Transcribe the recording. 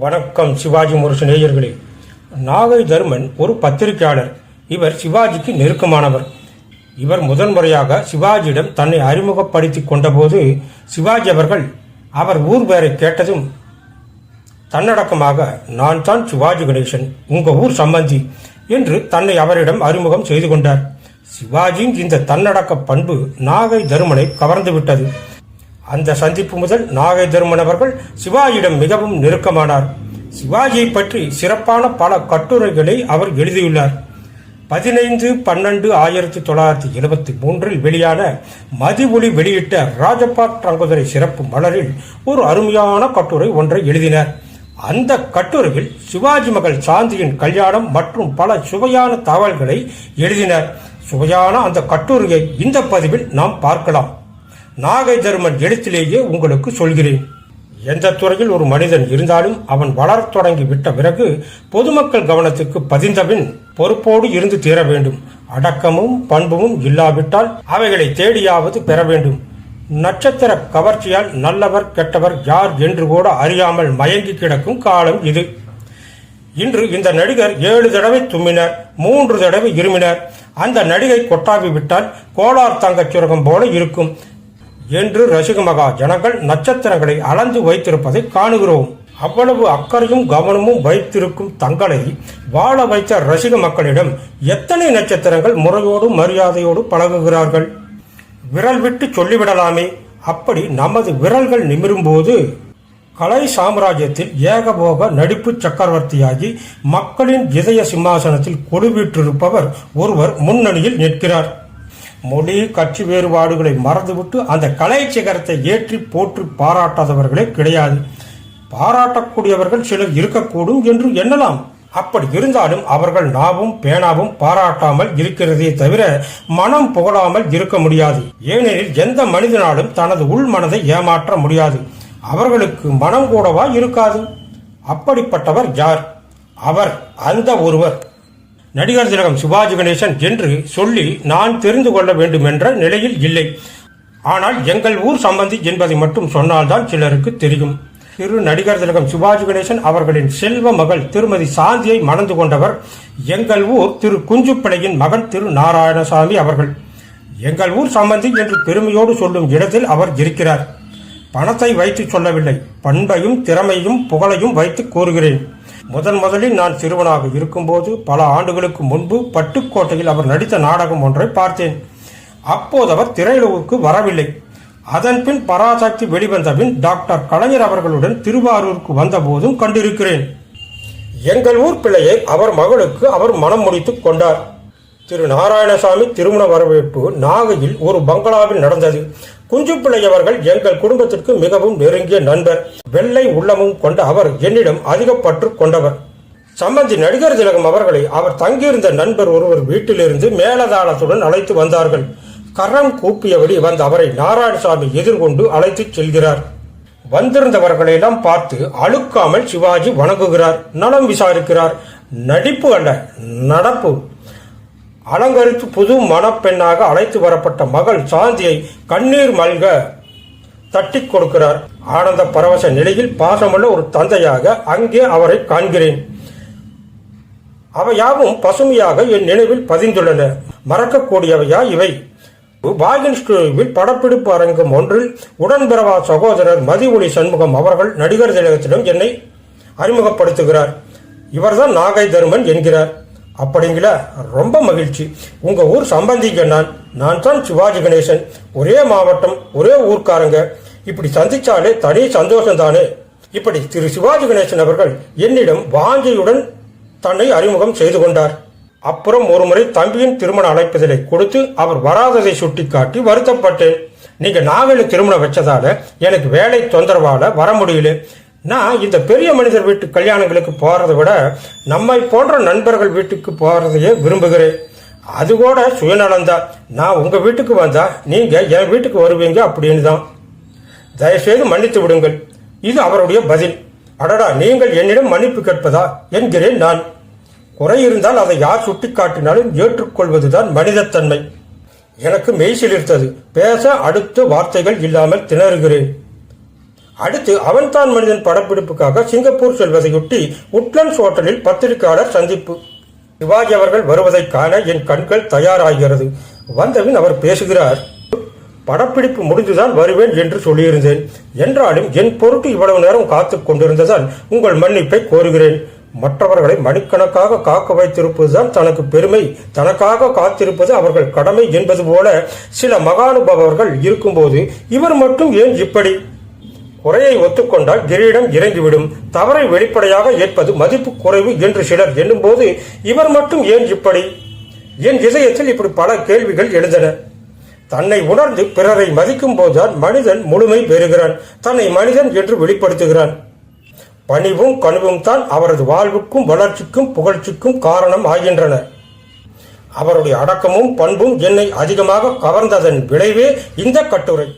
வணக்கம் சிவாஜி முரசு நேயர்களே. நாகை தர்மன் ஒரு பத்திரிகையாளர். இவர் சிவாஜிக்கு நெருக்கமானவர். இவர் முதன்முறையாக சிவாஜியிடம் தன்னை அறிமுகப்படுத்தி கொண்டபோது சிவாஜி அவர்கள் அவர் ஊர் பெயரை கேட்டதும் தன்னடக்கமாக நான் தான் சிவாஜி கணேசன் உங்க ஊர் சம்பந்தி என்று தன்னை அவரிடம் அறிமுகம் செய்து கொண்டார். சிவாஜியின் இந்த தன்னடக்க பண்பு நாகை தருமனை கவர்ந்து விட்டது. அந்த சந்திப்பு முதல் நாகை தருமன் அவர்கள் சிவாஜியிடம் மிகவும் நெருக்கமானார். சிவாஜியை பற்றி சிறப்பான பல கட்டுரைகளை அவர் எழுதியுள்ளார். பதினைந்து பன்னெண்டு ஆயிரத்தி தொள்ளாயிரத்தி எழுபத்தி மூன்றில் வெளியான மதிவொலி வெளியிட்ட ராஜபாட் ரங்குதுரை சிறப்பு மலரில் ஒரு அருமையான கட்டுரை ஒன்றை எழுதினார். அந்த கட்டுரையில் சிவாஜி மகள் சாந்தியின் கல்யாணம் மற்றும் பல சுவையான தகவல்களை எழுதினார். சுவையான அந்த கட்டுரையை இந்த பதிவில் நாம் பார்க்கலாம். நாகை தர்மன் எழுத்திலேயே உங்களுக்கு சொல்கிறேன். எந்த துறையில் ஒரு மனிதன் இருந்தாலும் அவன் வளரத் தொடங்கி விட்ட பிறகு பொதுமக்கள் கவனத்துக்கு பதிந்தபின் பொறுப்போடு இருந்து தீர வேண்டும். அடக்கமும் பண்பும் இல்லாவிட்டால் அவைகளை தேடியாவது பெற வேண்டும். நட்சத்திர கவர்ச்சியால் நல்லவர் கெட்டவர் யார் என்று கூட அறியாமல் மயங்கி கிடக்கும் காலம் இது. இன்று இந்த நடிகர் ஏழு தடவை தும்மினார் மூன்று தடவை இருமினார். அந்த நடிகை கொட்டாவி விட்டால் கோளார் தங்கச் சுரகம் போல இருக்கும். என்று ரசிக மகா ஜனங்கள் நட்சத்திரங்களை அளந்து வைத்திருப்பதை காணுகிறோம். அவ்வளவு அக்கறையும் கவனமும் வைத்திருக்கும் தங்களை வாழ வைத்த ரசிக மக்களிடம் எத்தனை நட்சத்திரங்கள் முறையோடு மரியாதையோடு பழகுகிறார்கள்? விரல் விட்டு சொல்லிவிடலாமே. அப்படி நமது விரல்கள் நிமிரும்போது கலை சாம்ராஜ்யத்தில் ஏகபோக நடிப்பு சக்கரவர்த்தியாகி மக்களின் இதய சிம்மாசனத்தில் கொலுவீற்றிருப்பவர் ஒருவர் முன்னணியில் நிற்கிறார். மொழி கட்சி வேறுபாடுகளை மறந்துவிட்டு அந்த கலை சிகரத்தை ஏற்றி போற்றி பாராட்டாதவர்களே கிடையாது. பாராட்டக்கூடியவர்கள் சிலர் இருக்கக்கூடும் என்று எண்ணலாம். அப்படி இருந்தாலும் அவர்கள் நாவும் பேனாவும் பாராட்டாமல் இருக்கிறதே தவிர மனம் புகழாமல் இருக்க முடியாது. ஏனெனில் எந்த மனிதனாலும் தனது உள் மனதை ஏமாற்ற முடியாது. அவர்களுக்கு மனம் கூடவா இருக்காது. அப்படிப்பட்டவர் யார்? அவர் அந்த ஒருவர். நடிகர் திலகம் சிவாஜி கணேசன் என்று சொல்லி நான் தெரிந்து கொள்ள வேண்டும் என்ற நிலையில் இல்லை. ஆனால் எங்கள் ஊர் சம்பந்தி என்பதை மட்டும் சொன்னால்தான் சிலருக்கு தெரியும். திரு நடிகர் திலகம் சிவாஜி கணேசன் அவர்களின் செல்வ மகள் திருமதி சாந்தியை மணந்து கொண்டவர் எங்கள் ஊர் திரு குஞ்சுப்பிள்ளையின் மகன் திரு நாராயணசாமி அவர்கள். எங்கள் ஊர் சம்பந்தி என்று பெருமையோடு சொல்லும் இடத்தில் அவர் இருக்கிறார். பணத்தை வைத்து சொல்லவில்லை. பண்பையும் திறமையும் புகழையும் வைத்து கூறுகிறேன். முதன் முதலில் நான் சிறுவனாக இருக்கும்போது பல ஆண்டுகளுக்கு முன்பு பட்டுக்கோட்டையில் அவர் நடித்த நாடகம் ஒன்றை பார்த்தேன். அப்போது அவர் திரையுலகுக்கு வரவில்லை. அதன்பின் பராசக்தி வெளிவந்தபின் டாக்டர் கலைஞர் அவர்களுடன் திருவாரூருக்கு வந்தபோதும் கண்டிருக்கிறேன். எங்கள் ஊர் பிள்ளையை அவர் மகளுக்கு அவர் மனம் முடித்துக் கொண்டார். திரு நாராயணசாமி திருமண வரவேற்பு நாகையில் ஒரு பங்களாவில் நடந்தது. குஞ்சுப்பிள்ளை அவர்கள் எங்கள் குடும்பத்திற்கு மிகவும் நெருங்கிய நண்பர். வெள்ளை உள்ளமும் கொண்ட அவர் என்னிடம் அதிக பற்று கொண்டவர். சம்பந்தி நடிகர் திலகம் அவர்களை அவர் தங்கியிருந்த நண்பர் ஒருவர் வீட்டிலிருந்து மேலதாளத்துடன் அழைத்து வந்தார்கள். கரம் கூப்பியபடி வந்த அவரை நாராயணசாமி எதிர்கொண்டு அழைத்துச் செல்கிறார். வந்திருந்தவர்களெல்லாம் பார்த்து அழுக்காமல் சிவாஜி வணங்குகிறார் நலம் விசாரிக்கிறார். நடிப்பு அல்ல நடப்பு. அலங்கரித்து புது மணப்பெண்ணாக அழைத்து வரப்பட்ட மகள் சாந்தியை கண்ணீர் மல்க தட்டி கொடுக்கிறார். ஆனந்த பரவச நிலையில் பாசமுள்ள ஒரு தந்தையாக அங்கே அவரை காண்கிறேன். அவையாவும் பசுமையாக என் நினைவில் பதிந்துள்ளன. மறக்கக்கூடியவையா இவை? வாகின் ஸ்டுடியோவில் படப்பிடிப்பு அரங்கம் ஒன்றில் உடன்பிறவா சகோதரர் மதிஒளி சண்முகம் அவர்கள் நடிகர் திலகத்திடம் என்னை அறிமுகப்படுத்துகிறார். இவர்தான் நாகை தருமன் என்கிறார். அப்படிங்களா ரொம்ப மகிழ்ச்சி. உங்கள் ஊர் சம்பந்திங்க நான் நான் தான் சிவாஜி கணேசன். ஒரே மாவட்டம் ஒரே ஊர்க்காரங்க. இப்படி சந்திச்சாலே தனி சந்தோஷம் தானே இப்படி திரு சிவாஜி கணேசன் அவர்கள் என்னிடம் வாஞ்சியுடன் தன்னை அறிமுகம் செய்து கொண்டார். அப்புறம் ஒருமுறை தம்பியின் திருமண அழைப்பதிலை கொடுத்து அவர் வராததை சுட்டிக்காட்டி வருத்தப்பட்டேன். நீங்க நாவலு திருமணம் வச்சதால எனக்கு வேலை தொந்தரவால வர முடியல. நான் இந்த பெரிய மனிதர் வீட்டு கல்யாணங்களுக்கு போறதை விட நம்மை போன்ற நண்பர்கள் வீட்டுக்கு போறதையே விரும்புகிறேன். அது கூட சுயநலம்தான். நான் உங்க வீட்டுக்கு வந்தா நீங்க என் வீட்டுக்கு வருவீங்க அப்படின்னு தான் தயவுசெய்து மன்னித்து விடுங்கள். இது அவருடைய பதில். அடடா நீங்கள் என்னிடம் மன்னிப்பு கேட்பதா என்கிறேன் நான். குறை இருந்தால் அதை யார் சுட்டிக்காட்டினாலும் ஏற்றுக்கொள்வதுதான் மனிதத்தன்மை. எனக்கு மெய்சிலிருத்தது. பேச அடுத்த வார்த்தைகள் இல்லாமல் திணறுகிறேன். அடுத்து அவன்தான் மனிதன் படப்பிடிப்புக்காக சிங்கப்பூர் செல்வதையொட்டி உட்லண்ட்ஸ் ஹோட்டலில் பத்திரிகையாளர் சந்திப்பு. சிவாஜி அவர்கள் வருவதைக் காண என் கண்கள் தயாராகிறது. வந்தவின் அவர் பேசுகிறார் படப்பிடிப்பு முடிந்துதான் வருவேன் என்று சொல்லியிருந்தேன். என்றாலும் என் பொருட்டு இவ்வளவு நேரம் காத்துக் கொண்டிருந்ததால் உங்கள் மன்னிப்பை கோருகிறேன். மற்றவர்களை மணிக்கணக்காக காக்க வைத்திருப்பதுதான் தனக்கு பெருமை. தனக்காக காத்திருப்பது அவர்கள் கடமை என்பது போல சில மகானுபவர்கள் இருக்கும்போது இவர் மட்டும் ஏன் இப்படி குறையை ஒத்துக்கொண்டால் கிரீடம் இறங்கிவிடும். தவறை வெளிப்படையாக ஏற்பது மதிப்பு குறைவு என்று சிலர் எண்ணும்போது இவர் மட்டும் ஏன் இப்படி? என் இதயத்தில் இப்படி பல கேள்விகள் எழுந்தன. தன்னை உணர்ந்து பிறரை மதிக்கும் போதுதான் மனிதன் முழுமை பெறுகிறான். தன்னை மனிதன் என்று வெளிப்படுத்துகிறான். பணிவும் கனிவும் தான் அவரது வாழ்வுக்கும் வளர்ச்சிக்கும் புகழ்ச்சிக்கும் காரணம் ஆகின்றன. அவருடைய அடக்கமும் பண்பும் என்னை அதிகமாக கவர்ந்ததன் விளைவே இந்த கட்டுரை.